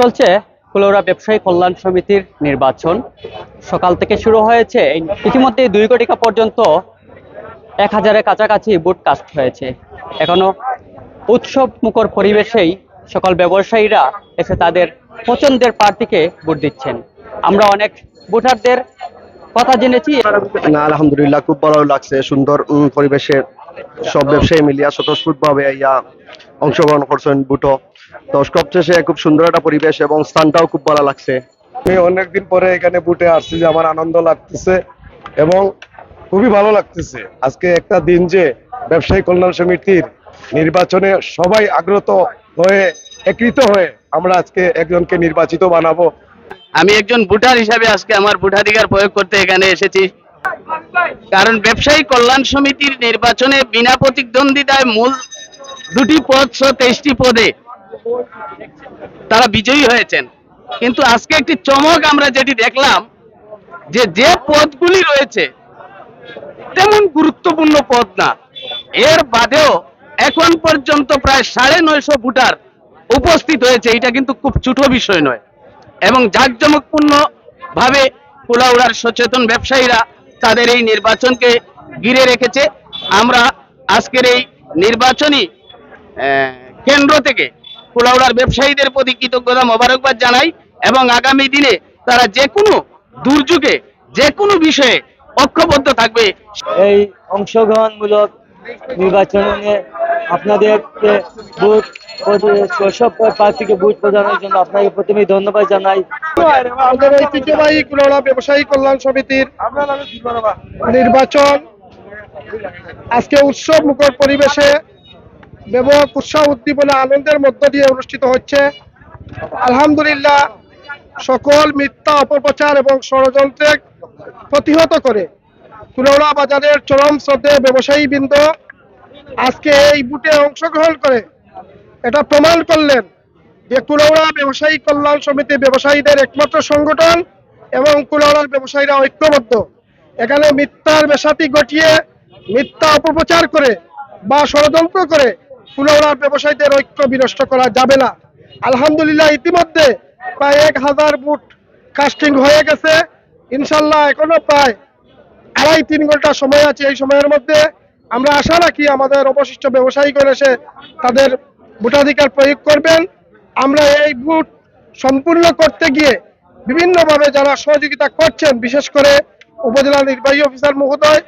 চলছে কুলৌরা ব্যবসায়ী কল্যাণ সমিতির নির্বাচন। সকাল থেকে শুরু হয়েছে। ইতিমধ্যে দুই কোটিকা পর্যন্ত এক হাজারের কাছাকাছি বুট কাস্ট হয়েছে। এখনও উৎসব মুখর পরিবেশেই সকল ব্যবসায়ীরা এসে তাদের পছন্দের প্রার্থীকে ভোট দিচ্ছেন। আমরা অনেক ভোটারদের কথা জেনেছি। না, আলহামদুলিল্লাহ, খুব ভালো লাগছে। সুন্দর পরিবেশে সব ব্যবসায়ী মিলিয়া স্বতঃস্ফূর্ত ভাবে ইয়া অংশগ্রহণ করছেন বুটো তো সবশেষে খুব সুন্দর একটা পরিবেশ এবং স্থানটাও খুব ভালো লাগছে। আমি অনেকদিন পরে এখানে বুটে আসছি যে আমার আনন্দ লাগতেছে এবং খুবই ভালো লাগতেছে। আজকে একটা দিন যে ব্যবসায়ী কল্যাণ সমিতির নির্বাচনে সবাই আগ্রত হয়ে একৃত হয়ে আমরা আজকে একজনকে নির্বাচিত বানাবো। আমি একজন ভোটার হিসাবে আজকে আমার ভোটাধিকার প্রয়োগ করতে এখানে এসেছি। কারণ ব্যবসায়ী কল্যাণ সমিতির নির্বাচনে বিনা প্রতিদ্বন্দ্বিতায় মূল দুটি পদ সহ তেইশটি পদে তারা বিজয়ী হয়েছেন। কিন্তু আজকে একটি চমক আমরা যেটি দেখলাম, যে যে পদগুলি রয়েছে, তেমন গুরুত্বপূর্ণ পদ না। এর বাদেও এখন পর্যন্ত প্রায় সাড়ে নয়শো ভোটার উপস্থিত হয়েছে, এটা কিন্তু খুব ছোট বিষয় নয়। এবং জাঁকজমকপূর্ণ ভাবে কুলাউড়ার সচেতন ব্যবসায়ীরা তাদের এই নির্বাচনকে ঘিরে রেখেছে। আমরা আজকের এই নির্বাচনী কেন্দ্র থেকে কুলাউড়ার ব্যবসায়ীদের প্রতি কৃতজ্ঞতা মোবারকবাদ জানাই এবং আগামী দিনে তারা যে কোনো দুর্যোগে যে কোনো বিষয়ে ঐক্যবদ্ধ থাকবে। এই অংশগ্রহণমূলক নির্বাচনে আপনাদেরকে ভোট সব প্রার্থীকে ভোট প্রদানের জন্য আপনাকে প্রথমেই ধন্যবাদ জানাই। আমাদের ঐতিহ্যবাহী কুলাউড়া ব্যবসায়ী কল্যাণ সমিতির নির্বাচন আজকে উৎসব মুখর পরিবেশে ব্যাপক উৎসাহ উদ্দীপনা আনন্দের মধ্য দিয়ে অনুষ্ঠিত হচ্ছে। আলহামদুলিল্লাহ, সকল মিথ্যা, অপপ্রচার এবং ষড়যন্ত্রে প্রতিহত করে কুলৌড়া বাজারের চরম শ্রদ্ধে ব্যবসায়ী বৃন্দ আজকে এই বুটে অংশগ্রহণ করে এটা প্রমাণ করলেন যে কুলৌড়া ব্যবসায়ী কল্যাণ সমিতি ব্যবসায়ীদের একমাত্র সংগঠন এবং কুলৌড়ার ব্যবসায়ীরা ঐক্যবদ্ধ। এখানে মিথ্যার বেসাতি ঘটিয়ে মিথ্যা অপপ্রচার করে বা ষড়যন্ত্র করে কুলৌড়ার ব্যবসায়ীদের ঐক্য বিনষ্ট করা যাবে না। আলহামদুলিল্লাহ ইতিমধ্যে প্রায় এক হাজার বুট কাস্টিং হয়ে গেছে। ইনশাল্লাহ এখনও প্রায় আড়াই তিন ঘণ্টা সময় আছে এই সময়ের মধ্যে। আমরা আশা রাখি আমাদের অবশিষ্ট ব্যবসায়ীগণ এসে তাদের ভোটাধিকার প্রয়োগ করবেন। আমরা এই ভোট সম্পূর্ণ করতে গিয়ে বিভিন্নভাবে যারা সহযোগিতা করছেন, বিশেষ করে উপজেলা নির্বাহী অফিসার মহোদয়,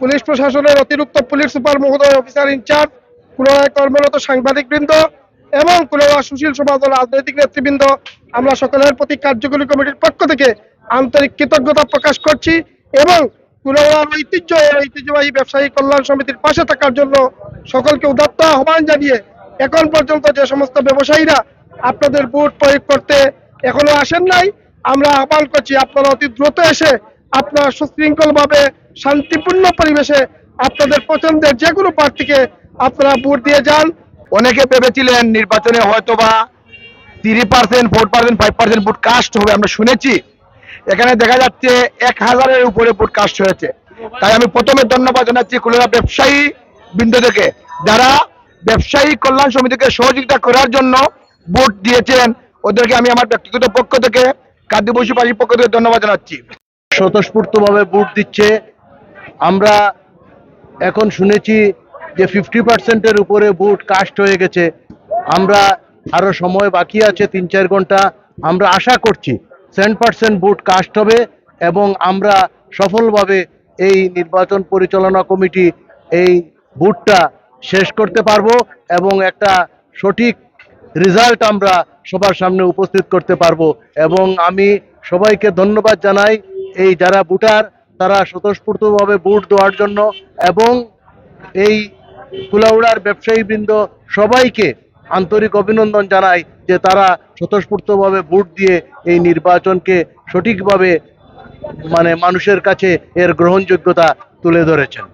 পুলিশ প্রশাসনের অতিরিক্ত পুলিশ সুপার মহোদয়, অফিসার ইনচার্জ কুলোয়ায় কর্মরত সাংবাদিকবৃন্দ এবং কুলোয়া সুশীল সমাজ ও রাজনৈতিক নেতৃবৃন্দ, আমরা সকলের প্রতি কার্যকরী কমিটির পক্ষ থেকে আন্তরিক কৃতজ্ঞতা প্রকাশ করছি এবং কুলোয়ার ঐতিহ্য ঐতিহ্যবাহী ব্যবসায়ী কল্যাণ সমিতির পাশে থাকার জন্য সকলকে উদাত্ত আহ্বান জানিয়ে এখন পর্যন্ত যে সমস্ত ব্যবসায়ীরা আপনাদের বুট প্রয়োগ করতে এখনও আসেন নাই, আমরা আহ্বান করছি আপনারা অতি দ্রুত এসে আপনারা সুশৃঙ্খল ভাবে শান্তিপূর্ণ পরিবেশে আপনাদের পছন্দের যে কোনো প্রার্থীকে আপনারা ভোট দিয়ে যান। অনেকে ভেবেছিলেন নির্বাচনে হয়তোবা তিরিশ percent four percent five percent vote cast হবে, আমরা শুনেছি। এখানে দেখা যাচ্ছে এক হাজারের উপরে ভোট কাস্ট হয়েছে। তাই আমি প্রথমে ধন্যবাদ জানাচ্ছি কুলেরা ব্যবসায়ী বৃন্দ থেকে, যারা ব্যবসায়ী কল্যাণ সমিতিকে সহযোগিতা করার জন্য ভোট দিয়েছেন। ওদেরকে আমি আমার ব্যক্তিগত পক্ষ থেকে কাদ্যবসী পার্টির পক্ষ থেকে ধন্যবাদ জানাচ্ছি। স্বতঃস্ফূর্তভাবে ভোট দিচ্ছে। আমরা এখন শুনেছি যে ফিফটি পার্সেন্টের উপরে বুট কাস্ট হয়ে গেছে। আমরা আরও সময় বাকি আছে তিন চার ঘণ্টা। আমরা আশা করছি সেভেন পার্সেন্ট বুট কাস্ট হবে এবং আমরা সফলভাবে এই নির্বাচন পরিচালনা কমিটি এই বুটটা শেষ করতে পারব এবং একটা সঠিক রেজাল্ট আমরা সবার সামনে উপস্থিত করতে পারব। এবং আমি সবাইকে ধন্যবাদ জানাই এই যারা বুটার তারা স্বতঃস্ফূর্তভাবে বুট দেওয়ার জন্য এবং এই কুলাউড়ার ব্যবসায়ীবৃন্দ সবাইকে আন্তরিক অভিনন্দন জানাই যে তারা স্বতঃস্ফূর্তভাবে ভোট দিয়ে এই নির্বাচনকে সঠিকভাবে মানে মানুষের কাছে এর গ্রহণযোগ্যতা তুলে ধরেছেন।